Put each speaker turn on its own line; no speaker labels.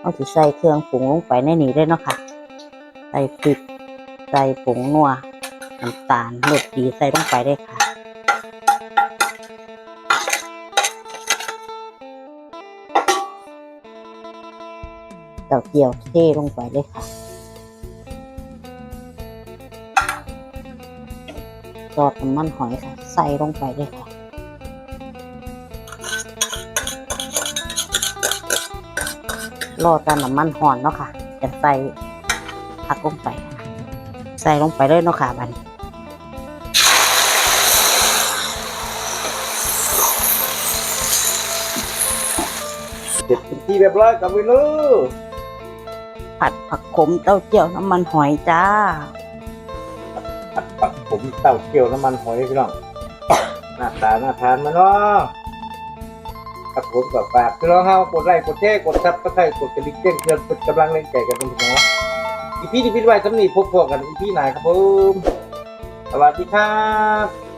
เอาสิใส่เครื่องปรุงลงไปในนี้เลยเนาะค่ะ ใส่พริก ใส่ผงนัว น้ำตาลรสดีใส่ลงไปเลยค่ะ เต้าเจียวเทลงไปเลยค่ะ ซอสน้ำมันหอยค่ะ ใส่ลงไปเลยค่ะรอจานน้ำมันหอนเนาะค่ะจะใส่ผักลงไปค่ะใส่ลงไปเลยเนาะค่ะบัดน
เด็ดเป็นที่เรียบร้อยกับเมนู
ผัดผักขมเต้าเจี้ยวน้ำมันหอยจ้า
ผัด ปักผมเต้าเกี่ยวน้ำมันหอยพี่น้องหน้าตาน่าทานมันเนาะครับผมกับฝากพี่น้องเฮากดไลค์กดแชร์กดซับสไครกดกระดิ่งแจ้งเตือนเป็นกำลังแรงใจกันทุกคนเนะอีพีที่พิดไว้สำนีพบพอกันอีพีไหนครับผมสวัสดีครับ